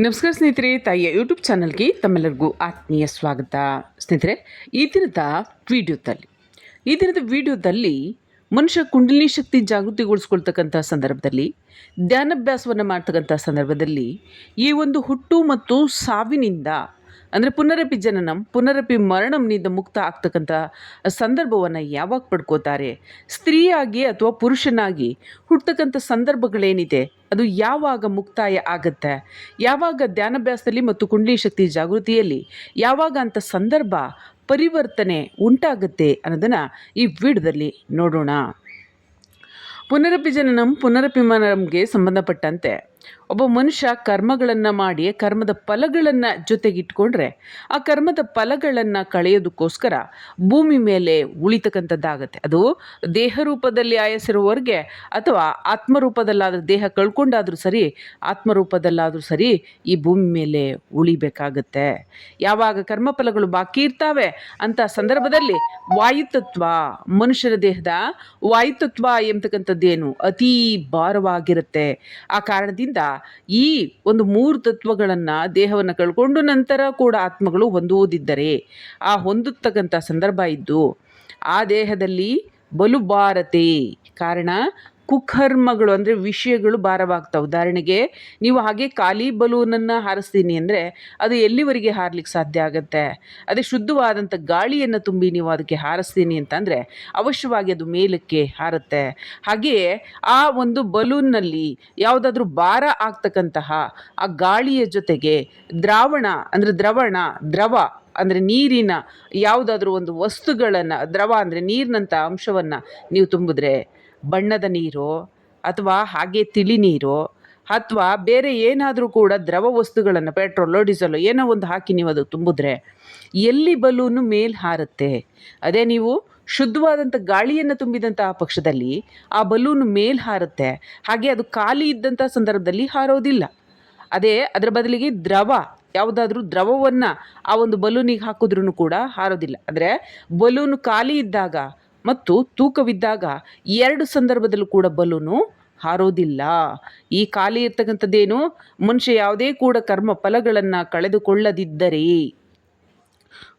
ನಮಸ್ಕಾರ ಸ್ನೇಹಿತರೆ, ತಾಯಿಯ ಯೂಟ್ಯೂಬ್ ಚಾನಲ್ಗೆ ತಮ್ಮೆಲ್ಲರಿಗೂ ಆತ್ಮೀಯ ಸ್ವಾಗತ. ಸ್ನೇಹಿತರೆ, ಈ ದಿನದ ವಿಡಿಯೋದಲ್ಲಿ, ಈ ದಿನದ ವಿಡಿಯೋದಲ್ಲಿ ಮನುಷ್ಯ ಕುಂಡಲಿನಿ ಶಕ್ತಿ ಜಾಗೃತಿಗೊಳಿಸ್ಕೊಳ್ತಕ್ಕಂಥ ಸಂದರ್ಭದಲ್ಲಿ, ಧ್ಯಾನಾಭ್ಯಾಸವನ್ನು ಮಾಡ್ತಕ್ಕಂಥ ಸಂದರ್ಭದಲ್ಲಿ ಈ ಒಂದು ಹುಟ್ಟು ಮತ್ತು ಸಾವಿನಿಂದ ಅಂದರೆ ಪುನರಪಿ ಜನನಂ, ಪುನರಪಿ ಮರಣಂನಿಂದ ಮುಕ್ತ ಆಗ್ತಕ್ಕಂಥ ಸಂದರ್ಭವನ್ನು ಯಾವಾಗ ಪಡ್ಕೋತಾರೆ? ಸ್ತ್ರೀಯಾಗಿ ಅಥವಾ ಪುರುಷನಾಗಿ ಹುಟ್ಟತಕ್ಕಂಥ ಸಂದರ್ಭಗಳೇನಿದೆ? ಅದು ಯಾವಾಗ ಮುಕ್ತಾಯ ಆಗುತ್ತೆ? ಯಾವಾಗ ಧ್ಯಾನಾಭ್ಯಾಸದಲ್ಲಿ ಮತ್ತು ಕುಂಡಲಿ ಶಕ್ತಿ ಜಾಗೃತಿಯಲ್ಲಿ ಯಾವಾಗ ಅಂಥ ಸಂದರ್ಭ ಪರಿವರ್ತನೆ ಉಂಟಾಗುತ್ತೆ ಅನ್ನೋದನ್ನು ಈ ವಿಡಿಯೋದಲ್ಲಿ ನೋಡೋಣ. ಪುನರಪಿ ಜನನಂ, ಪುನರಪಿ ಮರಣಂಗೆ ಸಂಬಂಧಪಟ್ಟಂತೆ ಒಬ್ಬ ಮನುಷ್ಯ ಕರ್ಮಗಳನ್ನು ಮಾಡಿ, ಕರ್ಮದ ಫಲಗಳನ್ನು ಜೊತೆಗಿಟ್ಕೊಂಡ್ರೆ, ಆ ಕರ್ಮದ ಫಲಗಳನ್ನು ಕಳೆಯೋದಕ್ಕೋಸ್ಕರ ಭೂಮಿ ಮೇಲೆ ಉಳಿತಕ್ಕಂಥದ್ದಾಗತ್ತೆ. ಅದು ದೇಹ ರೂಪದಲ್ಲಿ ಆಯಸ್ಸಿರುವವರೆಗೆ ಅಥವಾ ಆತ್ಮರೂಪದಲ್ಲಾದರೂ, ದೇಹ ಕಳ್ಕೊಂಡಾದರೂ ಸರಿ, ಆತ್ಮರೂಪದಲ್ಲಾದರೂ ಸರಿ ಈ ಭೂಮಿ ಮೇಲೆ ಉಳಿಬೇಕಾಗತ್ತೆ. ಯಾವಾಗ ಕರ್ಮಫಲಗಳು ಬಾಕಿ ಇರ್ತಾವೆ ಅಂತ ಸಂದರ್ಭದಲ್ಲಿ ವಾಯುತತ್ವ, ಮನುಷ್ಯರ ದೇಹದ ವಾಯುತತ್ವ ಎಂಬತಕ್ಕಂಥದ್ದೇನು ಅತೀ ಭಾರವಾಗಿರುತ್ತೆ. ಆ ಕಾರಣದಿಂದ ಈ ಒಂದು ಮೂರು ತತ್ವಗಳನ್ನು ದೇಹವನ್ನು ಕಳ್ಕೊಂಡು ನಂತರ ಕೂಡ ಆತ್ಮಗಳು ಹೊಂದುವುದಿದ್ದರೆ ಆ ಹೊಂದುತ್ತಕ್ಕಂಥ ಸಂದರ್ಭ ಇದ್ದು, ಆ ದೇಹದಲ್ಲಿ ಬಲು ಭಾರತೆ. ಕಾರಣ ಕುಕರ್ಮಗಳು ಅಂದರೆ ವಿಷಯಗಳು ಭಾರವಾಗ್ತವೆ ಉದಾಹರಣೆಗೆ ನೀವು ಹಾಗೆ ಖಾಲಿ ಬಲೂನನ್ನು ಹಾರಿಸ್ತೀನಿ ಅಂದರೆ ಅದು ಎಲ್ಲಿವರೆಗೆ ಹಾರಲಿಕ್ಕೆ ಸಾಧ್ಯ ಆಗುತ್ತೆ? ಅದೇ ಶುದ್ಧವಾದಂಥ ಗಾಳಿಯನ್ನು ತುಂಬಿ ನೀವು ಅದಕ್ಕೆ ಹಾರಿಸ್ತೀನಿ ಅಂತಂದರೆ ಅವಶ್ಯವಾಗಿ ಅದು ಮೇಲಕ್ಕೆ ಹಾರುತ್ತೆ. ಹಾಗೆಯೇ ಆ ಒಂದು ಬಲೂನ್ನಲ್ಲಿ ಯಾವುದಾದ್ರೂ ಭಾರ ಆಗ್ತಕ್ಕಂತಹ ಆ ಗಾಳಿಯ ಜೊತೆಗೆ ದ್ರಾವಣ ಅಂದರೆ ದ್ರವಣ, ದ್ರವ ಅಂದರೆ ನೀರಿನ ಯಾವುದಾದ್ರೂ ಒಂದು ವಸ್ತುಗಳನ್ನು, ದ್ರವ ಅಂದರೆ ನೀರಿನಂಥ ಅಂಶವನ್ನು ನೀವು ತುಂಬಿದ್ರೆ ಬಣ್ಣದ ನೀರು ಅಥವಾ ಹಾಗೆ ತಿಳಿ ನೀರು ಅಥವಾ ಬೇರೆ ಏನಾದರೂ ಕೂಡ ದ್ರವ ವಸ್ತುಗಳನ್ನು, ಪೆಟ್ರೋಲು, ಡೀಸೆಲು ಏನೋ ಒಂದು ಹಾಕಿ ನೀವು ಅದು ತುಂಬಿದ್ರೆ ಎಲ್ಲಿ ಬಲೂನು ಮೇಲೆ ಹಾರುತ್ತೆ? ಅದೇ ನೀವು ಶುದ್ಧವಾದಂಥ ಗಾಳಿಯನ್ನು ತುಂಬಿದಂತಹ ಪಕ್ಷದಲ್ಲಿ ಆ ಬಲೂನು ಮೇಲೆ ಹಾರುತ್ತೆ. ಹಾಗೆ ಅದು ಖಾಲಿ ಇದ್ದಂಥ ಸಂದರ್ಭದಲ್ಲಿ ಹಾರೋದಿಲ್ಲ. ಅದೇ ಅದರ ಬದಲಿಗೆ ದ್ರವ, ಯಾವುದಾದ್ರೂ ದ್ರವವನ್ನು ಆ ಒಂದು ಬಲೂನಿಗೆ ಹಾಕಿದ್ರೂ ಕೂಡ ಹಾರೋದಿಲ್ಲ. ಅಂದರೆ ಬಲೂನು ಖಾಲಿ ಇದ್ದಾಗ ಮತ್ತು ತೂಕವಿದ್ದಾಗ ಎರಡು ಸಂದರ್ಭದಲ್ಲೂ ಕೂಡ ಬಲೂನು ಹಾರೋದಿಲ್ಲ. ಈ ಖಾಲಿ ಇರ್ತಕ್ಕಂಥದ್ದೇನು? ಮನುಷ್ಯ ಯಾವುದೇ ಕೂಡ ಕರ್ಮ ಫಲಗಳನ್ನು ಕಳೆದುಕೊಳ್ಳದಿದ್ದರೆ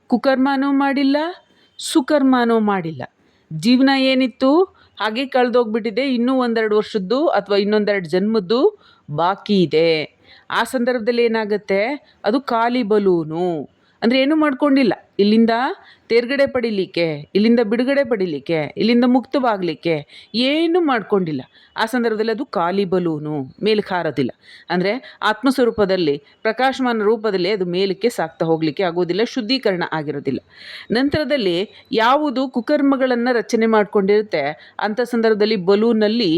ಕುಕರ್ಮನೂ ಮಾಡಿಲ್ಲ, ಸುಕರ್ಮನೂ ಮಾಡಿಲ್ಲ. ಜೀವನ ಏನಿತ್ತು? ಹಾಗೆ ಕಳೆದೋಗ್ಬಿಟ್ಟಿದೆ. ಇನ್ನೂ ಒಂದೆರಡು ವರ್ಷದ್ದು ಅಥವಾ ಇನ್ನೊಂದೆರಡು ಜನ್ಮದ್ದು ಬಾಕಿ ಇದೆ. ಆ ಸಂದರ್ಭದಲ್ಲಿ ಏನಾಗುತ್ತೆ? ಅದು ಖಾಲಿ ಬಲೂನು. ಅಂದರೆ ಏನೂ ಮಾಡ್ಕೊಂಡಿಲ್ಲ. ಇಲ್ಲಿಂದ ತೇರ್ಗಡೆ ಪಡಿಲಿಕ್ಕೆ, ಇಲ್ಲಿಂದ ಬಿಡುಗಡೆ ಪಡಿಲಿಕ್ಕೆ, ಇಲ್ಲಿಂದ ಮುಕ್ತವಾಗಲಿಕ್ಕೆ ಏನೂ ಮಾಡಿಕೊಂಡಿಲ್ಲ. ಆ ಸಂದರ್ಭದಲ್ಲಿ ಅದು ಖಾಲಿ ಬಲೂನು ಮೇಲಕ್ಕೆ ಹಾರೋದಿಲ್ಲ ಅಂದರೆ ಆತ್ಮಸ್ವರೂಪದಲ್ಲಿ, ಪ್ರಕಾಶಮಾನ ರೂಪದಲ್ಲಿ ಅದು ಮೇಲಕ್ಕೆ ಸಾಕ್ತಾ ಹೋಗಲಿಕ್ಕೆ ಆಗೋದಿಲ್ಲ ಶುದ್ಧೀಕರಣ ಆಗಿರೋದಿಲ್ಲ. ನಂತರದಲ್ಲಿ ಯಾವುದು ಕುಕರ್ಮಗಳನ್ನು ರಚನೆ ಮಾಡಿಕೊಂಡಿರುತ್ತೆ, ಅಂಥ ಸಂದರ್ಭದಲ್ಲಿ ಬಲೂನಲ್ಲಿ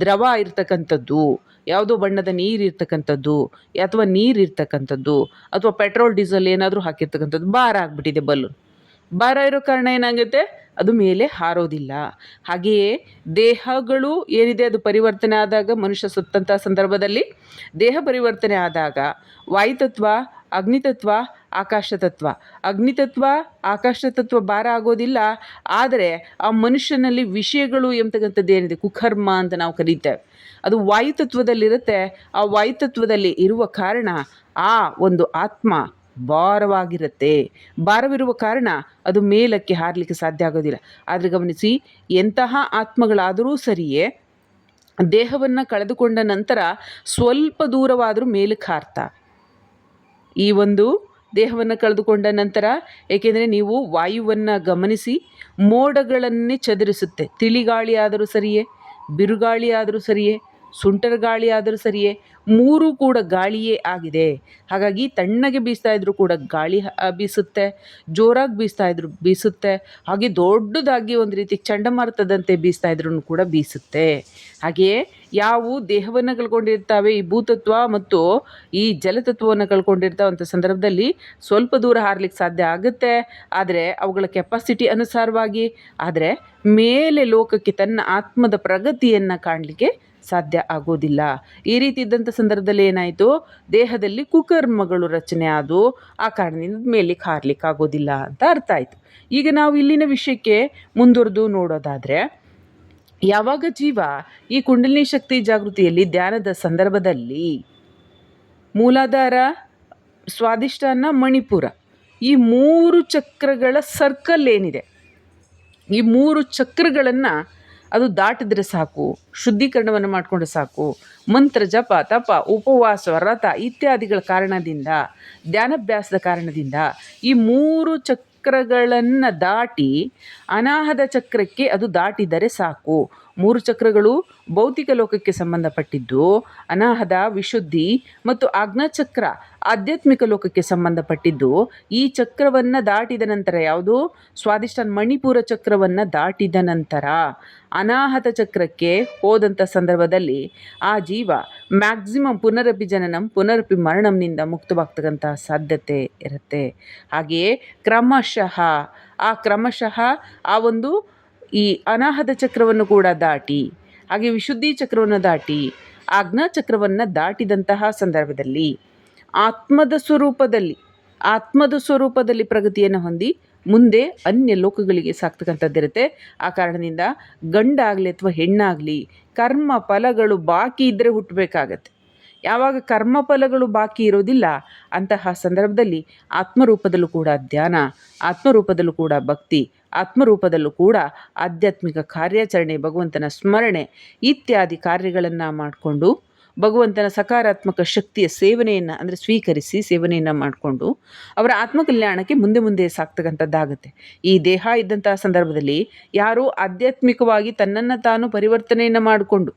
ದ್ರವ ಇರ್ತಕ್ಕಂಥದ್ದು. ಯಾವುದೋ ಬಣ್ಣದ ನೀರು ಇರ್ತಕ್ಕಂಥದ್ದು ಅಥವಾ ನೀರು ಇರ್ತಕ್ಕಂಥದ್ದು ಅಥವಾ ಪೆಟ್ರೋಲ್, ಡೀಸೆಲ್ ಏನಾದರೂ ಹಾಕಿರ್ತಕ್ಕಂಥದ್ದು, ಭಾರ ಆಗಿಬಿಟ್ಟಿದೆ ಬಲೂನ್. ಭಾರ ಇರೋ ಕಾರಣ ಏನಾಗುತ್ತೆ? ಅದು ಮೇಲೆ ಹಾರೋದಿಲ್ಲ. ಹಾಗೆಯೇ ದೇಹಗಳು ಏನಿದೆ? ಅದು ಪರಿವರ್ತನೆ ಆದಾಗ, ಮನುಷ್ಯ ಸುತ್ತಂಥ ಸಂದರ್ಭದಲ್ಲಿ ದೇಹ ಪರಿವರ್ತನೆ ಆದಾಗ ವಾಯುತತ್ವ, ಅಗ್ನಿತತ್ವ, ಆಕಾಶತತ್ವ. ಅಗ್ನಿತತ್ವ, ಆಕಾಶತತ್ವ ಭಾರ ಆಗೋದಿಲ್ಲ. ಆದರೆ ಆ ಮನುಷ್ಯನಲ್ಲಿ ವಿಷಯಗಳು ಎಂಬತಕ್ಕಂಥದ್ದು ಏನಿದೆ? ಕುಕರ್ಮ ಅಂತ ನಾವು ಕರೀತೇವೆ. ಅದು ವಾಯುತತ್ವದಲ್ಲಿರುತ್ತೆ. ಆ ವಾಯುತತ್ವದಲ್ಲಿ ಇರುವ ಕಾರಣ ಆ ಒಂದು ಆತ್ಮ ಭಾರವಾಗಿರುತ್ತೆ. ಭಾರವಿರುವ ಕಾರಣ ಅದು ಮೇಲಕ್ಕೆ ಹಾರಲಿಕ್ಕೆ ಸಾಧ್ಯ ಆಗೋದಿಲ್ಲ. ಆದರೆ ಗಮನಿಸಿ, ಎಂತಹ ಆತ್ಮಗಳಾದರೂ ಸರಿಯೇ ದೇಹವನ್ನು ಕಳೆದುಕೊಂಡ ನಂತರ ಸ್ವಲ್ಪ ದೂರವಾದರೂ ಮೇಲಕ್ಕೆ ಹಾರ್ತಾ. ಈ ಒಂದು ದೇಹವನ್ನು ಕಳೆದುಕೊಂಡ ನಂತರ, ಏಕೆಂದರೆ ನೀವು ವಾಯುವನ್ನು ಗಮನಿಸಿ ಮೋಡಗಳನ್ನೇ ಚದುರಿಸುತ್ತೆ. ತಿಳಿಗಾಳಿಯಾದರೂ ಸರಿಯೇ, ಬಿರುಗಾಳಿಯಾದರೂ ಸರಿಯೇ ಸುಂಟರ ಗಾಳಿ ಆದರೂ ಸರಿಯೇ, ಮೂರೂ ಕೂಡ ಗಾಳಿಯೇ ಆಗಿದೆ. ಹಾಗಾಗಿ ತಣ್ಣಗೆ ಬೀಸ್ತಾ ಇದ್ರು ಕೂಡ ಗಾಳಿ ಬೀಸುತ್ತೆ, ಜೋರಾಗಿ ಬೀಸ್ತಾ ಇದ್ರು ಬೀಸುತ್ತೆ, ಹಾಗೆ ದೊಡ್ಡದಾಗಿ ಒಂದು ರೀತಿ ಚಂಡಮಾರುತದಂತೆ ಬೀಸ್ತಾ ಇದ್ರೂ ಕೂಡ ಬೀಸುತ್ತೆ. ಹಾಗೆಯೇ ಯಾವು ದೇಹವನ್ನು ಕಳ್ಕೊಂಡಿರ್ತಾವೆ, ಈ ಭೂತತ್ವ ಮತ್ತು ಈ ಜಲತತ್ವವನ್ನು ಕಳ್ಕೊಂಡಿರ್ತಾವಂಥ ಸಂದರ್ಭದಲ್ಲಿ ಸ್ವಲ್ಪ ದೂರ ಹಾರಲಿಕ್ಕೆ ಸಾಧ್ಯ ಆಗುತ್ತೆ. ಆದರೆ ಅವುಗಳ ಕೆಪಾಸಿಟಿ ಅನುಸಾರವಾಗಿ, ಆದರೆ ಮೇಲೆ ಲೋಕಕ್ಕೆ ತನ್ನ ಆತ್ಮದ ಪ್ರಗತಿಯನ್ನು ಕಾಣಲಿಕ್ಕೆ ಸಾಧ್ಯ ಆಗೋದಿಲ್ಲ. ಈ ರೀತಿ ಇದ್ದಂಥ ಸಂದರ್ಭದಲ್ಲಿ ಏನಾಯಿತು? ದೇಹದಲ್ಲಿ ಕುಕರ್ಮಗಳು ರಚನೆ ಆದವು ಆ ಕಾರಣದಿಂದ ಮೇಲಿಕ್ಕೆ ಹಾರ್ಲಿಕ್ಕೆ ಆಗೋದಿಲ್ಲ ಅಂತ ಅರ್ಥ ಆಯಿತು. ಈಗ ನಾವು ಇಲ್ಲಿನ ವಿಷಯಕ್ಕೆ ಮುಂದುವರೆದು ನೋಡೋದಾದರೆ, ಯಾವಾಗ ಜೀವ ಈ ಕುಂಡಲಿನಿ ಶಕ್ತಿ ಜಾಗೃತಿಯಲ್ಲಿ ಧ್ಯಾನದ ಸಂದರ್ಭದಲ್ಲಿ ಮೂಲಾಧಾರ ಸ್ವಾದಿಷ್ಟಾನ ಮಣಿಪುರ, ಈ ಮೂರು ಚಕ್ರಗಳ ಸರ್ಕಲ್ ಏನಿದೆ? ಈ ಮೂರು ಚಕ್ರಗಳನ್ನು ಅದು ದಾಟಿದ್ರೆ ಸಾಕು, ಶುದ್ಧೀಕರಣವನ್ನು ಮಾಡಿಕೊಂಡ್ರೆ ಸಾಕು. ಮಂತ್ರ, ಜಪ, ತಪ, ಉಪವಾಸ, ವ್ರತ ಇತ್ಯಾದಿಗಳ ಕಾರಣದಿಂದ, ಧ್ಯಾನಭ್ಯಾಸದ ಕಾರಣದಿಂದ ಈ ಮೂರು ಚಕ್ರಗಳನ್ನು ದಾಟಿ ಅನಾಹದ ಚಕ್ರಕ್ಕೆ ಅದು ದಾಟಿದರೆ ಸಾಕು. ಮೂರು ಚಕ್ರಗಳು ಭೌತಿಕ ಲೋಕಕ್ಕೆ ಸಂಬಂಧಪಟ್ಟಿದ್ದು, ಅನಾಹದ, ವಿಶುದ್ಧಿ ಮತ್ತು ಆಜ್ಞಾಚಕ್ರ ಆಧ್ಯಾತ್ಮಿಕ ಲೋಕಕ್ಕೆ ಸಂಬಂಧಪಟ್ಟಿದ್ದು, ಈ ಚಕ್ರವನ್ನು ದಾಟಿದ ನಂತರ ಯಾವುದು? ಸ್ವಾದಿಷ್ಟಾನ್ ಮಣಿಪುರ ಚಕ್ರವನ್ನು ದಾಟಿದ ನಂತರ. ಅನಾಹತ ಚಕ್ರಕ್ಕೆ ಹೋದಂಥ ಸಂದರ್ಭದಲ್ಲಿ ಆ ಜೀವ ಮ್ಯಾಕ್ಸಿಮಮ್ ಪುನರಪಿ ಜನನಂ, ಪುನರಪಿ ಮರಣಂನಿಂದ ಮುಕ್ತವಾಗ್ತಕ್ಕಂಥ ಸಾಧ್ಯತೆ ಇರುತ್ತೆ. ಹಾಗೆಯೇ ಕ್ರಮಶಃ, ಆ ಕ್ರಮಶಃ ಆ ಒಂದು ಈ ಅನಾಹತ ಚಕ್ರವನ್ನು ಕೂಡ ದಾಟಿ, ಹಾಗೆ ವಿಶುದ್ಧಿ ಚಕ್ರವನ್ನು ದಾಟಿ, ಆಜ್ಞಾ ಚಕ್ರವನ್ನು ದಾಟಿದಂತಹ ಸಂದರ್ಭದಲ್ಲಿ ಆತ್ಮದ ಸ್ವರೂಪದಲ್ಲಿ ಆತ್ಮದ ಸ್ವರೂಪದಲ್ಲಿ ಪ್ರಗತಿಯನ್ನು ಹೊಂದಿ ಮುಂದೆ ಅನ್ಯ ಲೋಕಗಳಿಗೆ ಸಾಕ್ತಕ್ಕಂಥದ್ದಿರುತ್ತೆ ಆ ಕಾರಣದಿಂದ ಗಂಡಾಗಲಿ ಅಥವಾ ಹೆಣ್ಣಾಗಲಿ ಕರ್ಮ ಫಲಗಳು ಬಾಕಿ ಇದ್ದರೆ ಹುಟ್ಟಬೇಕಾಗತ್ತೆ. ಯಾವಾಗ ಕರ್ಮ ಫಲಗಳು ಬಾಕಿ ಇರೋದಿಲ್ಲ, ಅಂತಹ ಸಂದರ್ಭದಲ್ಲಿ ಆತ್ಮರೂಪದಲ್ಲೂ ಕೂಡ ಧ್ಯಾನ, ಆತ್ಮರೂಪದಲ್ಲೂ ಕೂಡ ಭಕ್ತಿ ಆತ್ಮರೂಪದಲ್ಲೂ ಕೂಡ ಆಧ್ಯಾತ್ಮಿಕ ಕಾರ್ಯಾಚರಣೆ, ಭಗವಂತನ ಸ್ಮರಣೆ ಇತ್ಯಾದಿ ಕಾರ್ಯಗಳನ್ನು ಮಾಡಿಕೊಂಡು, ಭಗವಂತನ ಸಕಾರಾತ್ಮಕ ಶಕ್ತಿಯ ಸೇವನೆಯನ್ನು ಅಂದರೆ ಸ್ವೀಕರಿಸಿ ಸೇವನೆಯನ್ನು ಮಾಡಿಕೊಂಡು ಅವರ ಆತ್ಮಕಲ್ಯಾಣಕ್ಕೆ ಮುಂದೆ ಮುಂದೆ ಸಾಕ್ತಕ್ಕಂಥದ್ದಾಗುತ್ತೆ. ಈ ದೇಹ ಇದ್ದಂತಹ ಸಂದರ್ಭದಲ್ಲಿ ಯಾರು ಆಧ್ಯಾತ್ಮಿಕವಾಗಿ ತನ್ನನ್ನು ತಾನು ಪರಿವರ್ತನೆಯನ್ನು ಮಾಡಿಕೊಂಡು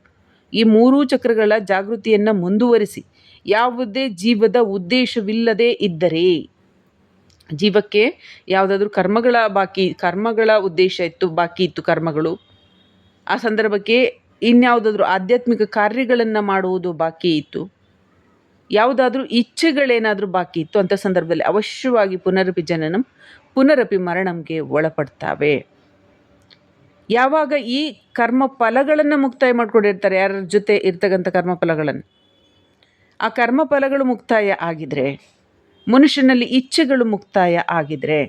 ಈ ಮೂರೂ ಚಕ್ರಗಳ ಜಾಗೃತಿಯನ್ನು ಮುಂದುವರಿಸಿ, ಯಾವುದೇ ಜೀವದ ಉದ್ದೇಶವಿಲ್ಲದೆ ಇದ್ದರೆ ಜೀವಕ್ಕೆ ಯಾವುದಾದ್ರೂ ಕರ್ಮಗಳ ಬಾಕಿ, ಕರ್ಮಗಳ ಉದ್ದೇಶ ಇತ್ತು, ಬಾಕಿ ಇತ್ತು ಕರ್ಮಗಳು. ಆ ಸಂದರ್ಭಕ್ಕೆ ಇನ್ಯಾವುದಾದ್ರೂ ಆಧ್ಯಾತ್ಮಿಕ ಕಾರ್ಯಗಳನ್ನು ಮಾಡುವುದು ಬಾಕಿ ಇತ್ತು. ಯಾವುದಾದ್ರೂ ಇಚ್ಛೆಗಳೇನಾದರೂ ಬಾಕಿ ಇತ್ತು ಅಂಥ ಸಂದರ್ಭದಲ್ಲಿ ಅವಶ್ಯವಾಗಿ ಪುನರಪಿ ಜನನಂ, ಪುನರಪಿ ಮರಣಂಗೆ ಒಳಪಡ್ತಾವೆ. ಯಾವಾಗ ಈ ಕರ್ಮ ಫಲಗಳನ್ನು ಮುಕ್ತಾಯ ಮಾಡ್ಕೊಂಡಿರ್ತಾರೆ, ಯಾರ ಜೊತೆ ಇರ್ತಕ್ಕಂಥ ಕರ್ಮ ಫಲಗಳನ್ನು ಆ ಕರ್ಮ ಫಲಗಳು ಮುಕ್ತಾಯ ಆಗಿದರೆ ಮನುಷ್ಯನಲ್ಲಿ ಇಚ್ಛೆಗಳು ಮುಕ್ತಾಯ ಆಗಿದರೆ,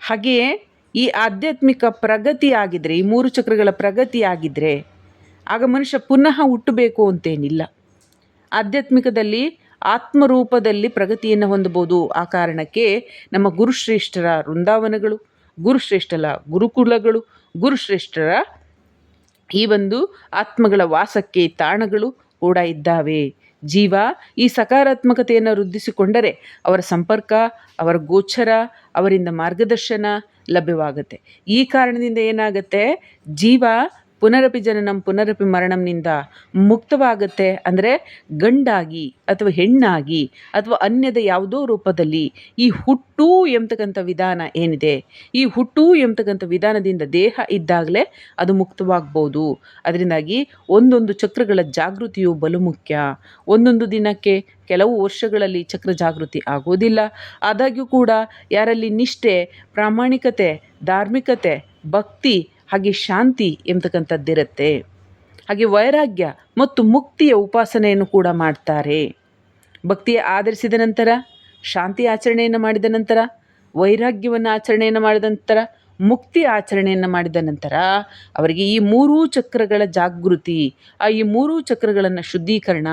ಹಾಗೆಯೇ ಈ ಆಧ್ಯಾತ್ಮಿಕ ಪ್ರಗತಿ ಆಗಿದ್ರೆ, ಈ ಮೂರು ಚಕ್ರಗಳ ಪ್ರಗತಿ ಆಗಿದ್ರೆ, ಆಗ ಮನುಷ್ಯ ಪುನಃ ಹುಟ್ಟಬೇಕು ಅಂತೇನಿಲ್ಲ. ಆಧ್ಯಾತ್ಮಿಕದಲ್ಲಿ ಆತ್ಮರೂಪದಲ್ಲಿ ಪ್ರಗತಿಯನ್ನು ಹೊಂದಬಹುದು. ಆ ಕಾರಣಕ್ಕೆ ನಮ್ಮ ಗುರುಶ್ರೇಷ್ಠರ ವೃಂದಾವನಗಳು, ಗುರುಶ್ರೇಷ್ಠರ ಗುರುಕುಲಗಳು, ಗುರುಶ್ರೇಷ್ಠರ ಈ ಒಂದು ಆತ್ಮಗಳ ವಾಸಕ್ಕೆ ತಾಣಗಳು ಕೂಡ ಇದ್ದಾವೆ. ಜೀವ ಈ ಸಕಾರಾತ್ಮಕತೆಯನ್ನು ವೃದ್ಧಿಸಿಕೊಂಡರೆ ಅವರ ಸಂಪರ್ಕ, ಅವರ ಗೋಚರ, ಅವರಿಂದ ಮಾರ್ಗದರ್ಶನ ಲಭ್ಯವಾಗುತ್ತೆ. ಈ ಕಾರಣದಿಂದ ಏನಾಗುತ್ತೆ? ಜೀವ ಪುನರಪಿ ಜನನಂ, ಪುನರಪಿ ಮರಣಂನಿಂದ ಮುಕ್ತವಾಗುತ್ತೆ ಅಂದರೆ ಗಂಡಾಗಿ ಅಥವಾ ಹೆಣ್ಣಾಗಿ ಅಥವಾ ಅನ್ಯದ ಯಾವುದೋ ರೂಪದಲ್ಲಿ ಈ ಹುಟ್ಟು ಎಂಬತಕ್ಕಂಥ ವಿಧಾನ ಏನಿದೆ? ಈ ಹುಟ್ಟು ಎಂಬತಕ್ಕಂಥ ವಿಧಾನದಿಂದ ದೇಹ ಇದ್ದಾಗಲೇ ಅದು ಮುಕ್ತವಾಗ್ಬೋದು. ಅದರಿಂದಾಗಿ ಒಂದೊಂದು ಚಕ್ರಗಳ ಜಾಗೃತಿಯು ಬಲು ಮುಖ್ಯ ಒಂದೊಂದು ದಿನಕ್ಕೆ ಕೆಲವು ವರ್ಷಗಳಲ್ಲಿ ಚಕ್ರ ಜಾಗೃತಿ ಆಗೋದಿಲ್ಲ. ಆದಾಗ್ಯೂ ಕೂಡ ಯಾರಲ್ಲಿ ನಿಷ್ಠೆ, ಪ್ರಾಮಾಣಿಕತೆ, ಧಾರ್ಮಿಕತೆ, ಭಕ್ತಿ ಹಾಗೆ ಶಾಂತಿ ಎಂಬತಕ್ಕಂಥದ್ದಿರುತ್ತೆ ಹಾಗೆ ವೈರಾಗ್ಯ ಮತ್ತು ಮುಕ್ತಿಯ ಉಪಾಸನೆಯನ್ನು ಕೂಡ ಮಾಡ್ತಾರೆ. ಭಕ್ತಿಯ ಆಧರಿಸಿದ ನಂತರ, ಶಾಂತಿ ಆಚರಣೆಯನ್ನು ಮಾಡಿದ ನಂತರ, ವೈರಾಗ್ಯವನ್ನು ಆಚರಣೆಯನ್ನು ಮಾಡಿದ ನಂತರ ಮುಕ್ತಿ ಆಚರಣೆಯನ್ನು ಮಾಡಿದ ನಂತರ ಅವರಿಗೆ ಈ ಮೂರೂ ಚಕ್ರಗಳ ಜಾಗೃತಿ, ಆ ಈ ಮೂರೂ ಚಕ್ರಗಳನ್ನು ಶುದ್ಧೀಕರಣ,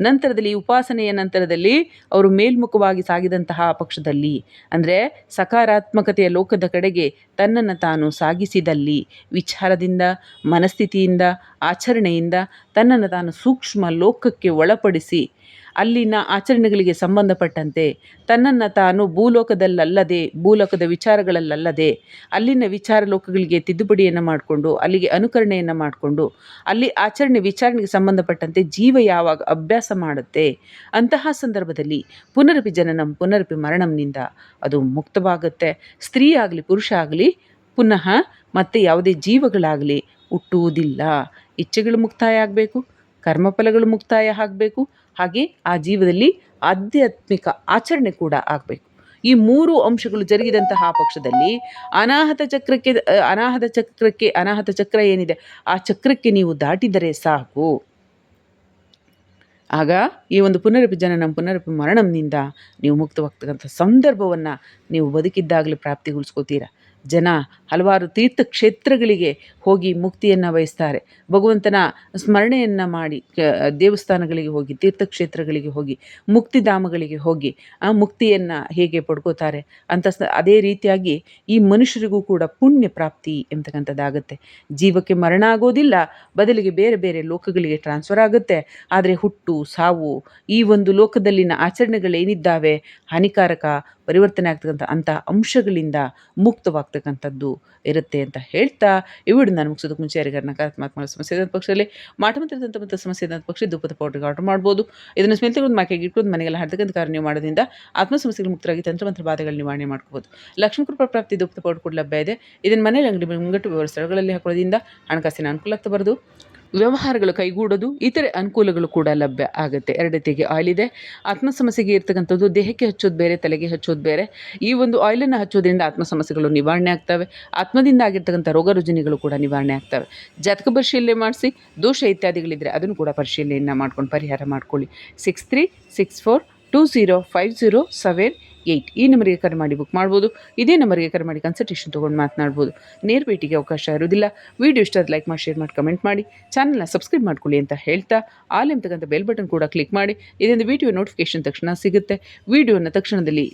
ನಂತರದಲ್ಲಿ ಉಪಾಸನೆಯ ನಂತರದಲ್ಲಿ ಅವರು ಮೇಲ್ಮುಖವಾಗಿ ಸಾಗಿದಂತಹ ಪಕ್ಷದಲ್ಲಿ, ಅಂದರೆ ಸಕಾರಾತ್ಮಕತೆಯ ಲೋಕದ ಕಡೆಗೆ ತನ್ನನ್ನು ತಾನು ಸಾಗಿಸಿದಲ್ಲಿ, ವಿಚಾರದಿಂದ, ಮನಸ್ಥಿತಿಯಿಂದ, ಆಚರಣೆಯಿಂದ ತನ್ನನ್ನು ತಾನು ಸೂಕ್ಷ್ಮ ಲೋಕಕ್ಕೆ ಒಳಪಡಿಸಿ ಅಲ್ಲಿನ ಆಚರಣೆಗಳಿಗೆ ಸಂಬಂಧಪಟ್ಟಂತೆ ತನ್ನನ್ನು ತಾನು ಭೂಲೋಕದಲ್ಲಲ್ಲದೆ, ಭೂಲೋಕದ ವಿಚಾರಗಳಲ್ಲಲ್ಲದೆ, ಅಲ್ಲಿನ ವಿಚಾರ ಲೋಕಗಳಿಗೆ ತಿದ್ದುಪಡಿಯನ್ನು ಮಾಡಿಕೊಂಡು, ಅಲ್ಲಿಗೆ ಅನುಕರಣೆಯನ್ನು ಮಾಡಿಕೊಂಡು, ಅಲ್ಲಿ ಆಚರಣೆ ವಿಚಾರಣೆಗೆ ಸಂಬಂಧಪಟ್ಟಂತೆ ಜೀವ ಯಾವಾಗ ಅಭ್ಯಾಸ ಮಾಡುತ್ತೆ, ಅಂತಹ ಸಂದರ್ಭದಲ್ಲಿ ಪುನರಪಿ ಜನನಂ, ಪುನರಪಿ ಮರಣಂನಿಂದ ಅದು ಮುಕ್ತವಾಗುತ್ತೆ. ಸ್ತ್ರೀ ಆಗಲಿ, ಪುರುಷ ಆಗಲಿ, ಪುನಃ ಮತ್ತೆ ಯಾವುದೇ ಜೀವಗಳಾಗಲಿ ಹುಟ್ಟುವುದಿಲ್ಲ. ಇಚ್ಛೆಗಳು ಮುಕ್ತಾಯ ಆಗಬೇಕು, ಕರ್ಮಫಲಗಳು ಮುಕ್ತಾಯ ಆಗಬೇಕು ಹಾಗೆ ಆ ಜೀವದಲ್ಲಿ ಆಧ್ಯಾತ್ಮಿಕ ಆಚರಣೆ ಕೂಡ ಆಗಬೇಕು. ಈ ಮೂರು ಅಂಶಗಳು ಜರುಗಿದಂತಹ ಪಕ್ಷದಲ್ಲಿ ಅನಾಹತ ಚಕ್ರಕ್ಕೆ ಅನಾಹತ ಚಕ್ರಕ್ಕೆ, ಅನಾಹತ ಚಕ್ರ ಏನಿದೆ, ಆ ಚಕ್ರಕ್ಕೆ ನೀವು ದಾಟಿದರೆ ಸಾಕು. ಆಗ ಈ ಒಂದು ಪುನರಪಿ ಜನನ, ಪುನರಪಿ ಮರಣಂನಿಂದ ನೀವು ಮುಕ್ತವಾಗ್ತಕ್ಕಂಥ ಸಂದರ್ಭವನ್ನು ನೀವು ಬದುಕಿದ್ದಾಗಲೇ ಪ್ರಾಪ್ತಿಗೊಳಿಸ್ಕೋತೀರ. ಜನ ಹಲವಾರು ತೀರ್ಥಕ್ಷೇತ್ರಗಳಿಗೆ ಹೋಗಿ ಮುಕ್ತಿಯನ್ನು ಬಯಸ್ತಾರೆ ಭಗವಂತನ ಸ್ಮರಣೆಯನ್ನು ಮಾಡಿ ದೇವಸ್ಥಾನಗಳಿಗೆ ಹೋಗಿ, ತೀರ್ಥಕ್ಷೇತ್ರಗಳಿಗೆ ಹೋಗಿ, ಮುಕ್ತಿಧಾಮಗಳಿಗೆ ಹೋಗಿ ಆ ಮುಕ್ತಿಯನ್ನು ಹೇಗೆ ಪಡ್ಕೋತಾರೆ ಅಂತ ಅದೇ ರೀತಿಯಾಗಿ ಈ ಮನುಷ್ಯರಿಗೂ ಕೂಡ ಪುಣ್ಯ ಪ್ರಾಪ್ತಿ ಎಂತಕ್ಕಂಥದ್ದಾಗುತ್ತೆ. ಜೀವಕ್ಕೆ ಮರಣ ಆಗೋದಿಲ್ಲ ಬದಲಿಗೆ ಬೇರೆ ಬೇರೆ ಲೋಕಗಳಿಗೆ ಟ್ರಾನ್ಸ್ಫರ್ ಆಗುತ್ತೆ. ಆದರೆ ಹುಟ್ಟು, ಸಾವು, ಈ ಒಂದು ಲೋಕದಲ್ಲಿನ ಆಚರಣೆಗಳೇನಿದ್ದಾವೆ, ಹಾನಿಕಾರಕ, ಪರಿವರ್ತನೆ ಆಗ್ತಕ್ಕಂಥ ಅಂಥ ಅಂಶಗಳಿಂದ ಮುಕ್ತವಾಗ್ತಕ್ಕಂಥದ್ದು ಇರುತ್ತೆ ಅಂತ ಹೇಳ್ತಾ ಈ ವಿಡಿಯೋ ನಾನು ಮುಗಿಸೋದಕ್ಕೆ ಮುಂಚೆ ಯಾರಿಗಾರ ನಕಾರಾತ್ಮಕ ಸಮಸ್ಯೆ ಇದ್ದಂಥ ಪಕ್ಷದಲ್ಲಿ ಮಾಟಮಂತ್ರದಂಥ ಮತ್ತು ಸಮಸ್ಯೆ ಇದ್ದಂಥ ಪಕ್ಷ ಧೂಪದ ಪೌಡ್ರಿಗೆ ಆರ್ಡರ್ ಮಾಡ್ಬೋದು. ಇದನ್ನು ಸ್ಮೆಲ್ ಮಾಕೆಗೆ ಇಟ್ಕೊಂಡು ಮನೆಗೆಲ್ಲ ಹಾಡ್ತಕ್ಕಂಥ ಕಾರ್ಯ ನೀವು ಮಾಡೋದ್ರಿಂದ ಆತ್ಮ ಸಮಸ್ಯೆಗಳು ಮುಕ್ತರಾಗಿ ತಂತ್ರಮಂತ್ರ ಬಾಧೆಗಳು ನಿವಾರಣೆ ಮಾಡ್ಕೋಬೋದು. ಲಕ್ಷ್ಮೀ ಕೃಪಾ ಪ್ರಾಪ್ತಿ ಧೂಪದ ಪೌಡರ್ ಕೂಡ ಲಭ್ಯ ಇದೆ. ಇದನ್ನು ಮನೆಯಲ್ಲಿ ಅಂಗಡಿ ಮುಂಗಟ್ಟು ಸ್ಥಳಗಳಲ್ಲಿ ಹಾಕೋದ್ರಿಂದ ಹಣಕಾಸಿನ ಅನುಕೂಲ ಆಗ್ತಬಾರ್ದು ವ್ಯವಹಾರಗಳು ಕೈಗೂಡೋದು, ಇತರೆ ಅನುಕೂಲಗಳು ಕೂಡ ಲಭ್ಯ ಆಗುತ್ತೆ. ಎರಡತೆಗೆ ಆಯಿಲ್ ಇದೆ. ಆತ್ಮ ಸಮಸ್ಯೆಗೆ ಇರ್ತಕ್ಕಂಥದ್ದು ದೇಹಕ್ಕೆ ಹಚ್ಚೋದು ಬೇರೆ, ತಲೆಗೆ ಹಚ್ಚೋದು ಬೇರೆ. ಈ ಒಂದು ಆಯಿಲನ್ನು ಹಚ್ಚೋದ್ರಿಂದ ಆತ್ಮ ಸಮಸ್ಯೆಗಳು ನಿವಾರಣೆ ಆಗ್ತವೆ. ಆತ್ಮದಿಂದ ಆಗಿರ್ತಕ್ಕಂಥ ರೋಗ ರುಜಿನಿಗಳು ಕೂಡ ನಿವಾರಣೆ ಆಗ್ತವೆ. ಜಾತಕ ಪರಿಶೀಲನೆ ಮಾಡಿಸಿ, ದೋಷ ಇತ್ಯಾದಿಗಳಿದ್ದರೆ ಅದನ್ನು ಕೂಡ ಪರಿಶೀಲನೆಯನ್ನು ಮಾಡ್ಕೊಂಡು ಪರಿಹಾರ ಮಾಡ್ಕೊಳ್ಳಿ. Six three six four two zero five zero seven eight ಈ ನಂಬರಿಗೆ ಕರೆ ಮಾಡಿ ಬುಕ್ ಮಾಡ್ಬೋದು, ಇದೇ ನಂಬರಿಗೆ ಕರೆ ಮಾಡಿ ಕನ್ಸಲ್ಟೇಷನ್ ತೊಗೊಂಡು ಮಾತನಾಡ್ಬೋದು. ನೇರ ಭೇಟಿಗೆ ಅವಕಾಶ ಇರೋದಿಲ್ಲ ವಿಡಿಯೋ ಇಷ್ಟ ಲೈಕ್ ಮಾಡಿ ಶೇರ್ ಮಾಡಿ ಕಮೆಂಟ್ ಮಾಡಿ. ಚಾನಲ್ನ ಸಬ್ಸ್ಕ್ರೈಬ್ ಮಾಡ್ಕೊಳ್ಳಿ ಅಂತ ಹೇಳ್ತಾ ಆಲ್ ಎಂಬತಕ್ಕಂಥ ಬೆಲ್ ಬಟನ್ ಕೂಡ ಕ್ಲಿಕ್ ಮಾಡಿ. ಇದರಿಂದ ವಿಡಿಯೋ ನೋಟಿಫಿಕೇಶನ್ ತಕ್ಷಣ ಸಿಗುತ್ತೆ. ವಿಡಿಯೋನ ತಕ್ಷಣದಲ್ಲಿ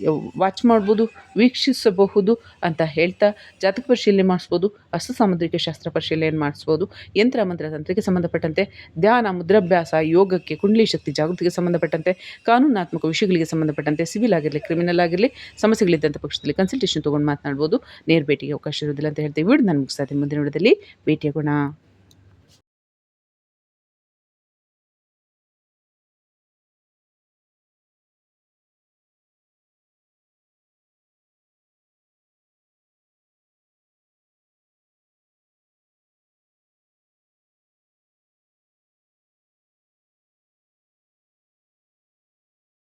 ವಾಚ್ ಮಾಡ್ಬೋದು, ವೀಕ್ಷಿಸಬಹುದು ಅಂತ ಹೇಳ್ತಾ, ಜಾತಕ ಪರಿಶೀಲನೆ ಮಾಡಿಸ್ಬೋದು ಅಸ್ತ ಸಾಮುದ್ರಿಕ ಶಾಸ್ತ್ರ ಪರಿಶೀಲನೆ ಮಾಡಿಸ್ಬೋದು, ಯಂತ್ರ ಮಂತ್ರ ತಂತ್ರಕ್ಕೆ ಸಂಬಂಧಪಟ್ಟಂತೆ, ಧ್ಯಾನ, ಮುದ್ರಾಭ್ಯಾಸ, ಯೋಗಕ್ಕೆ ಕುಂಡಲಿ ಶಕ್ತಿ, ಜಾಗೃತಿಗೆ ಸಂಬಂಧಪಟ್ಟಂತೆ, ಕಾನೂನಾತ್ಮಕ ವಿಷಯಗಳಿಗೆ ಸಂಬಂಧಪಟ್ಟಂತೆ ಸಿವಿಲ್ ಆಗಿರಲಿ ಕ್ರಿಮಿನಲ್ ಆಗಿರಲಿ ಸಮಸ್ಯೆಗಳಿದ್ದಂಥ ಪಕ್ಷದಲ್ಲಿ ಕನ್ಸಲ್ಟೇಷನ್ ತೊಗೊಂಡು ಮಾತನಾಡ್ಬೋದು. ನೇರ ಭೇಟಿಗೆ ಅವಕಾಶ ಇರೋದಿಲ್ಲ ಅಂತ ಹೇಳ್ತೀವಿ ವಿಡಿಯೋ ನಾನು ಮುಗಿಸ್ತಾ ಇದ್ದೀನಿ. ಮುಂದಿನ ವಿಡಿಯೋದಲ್ಲಿ ಭೇಟಿಯಾಗೋಣ.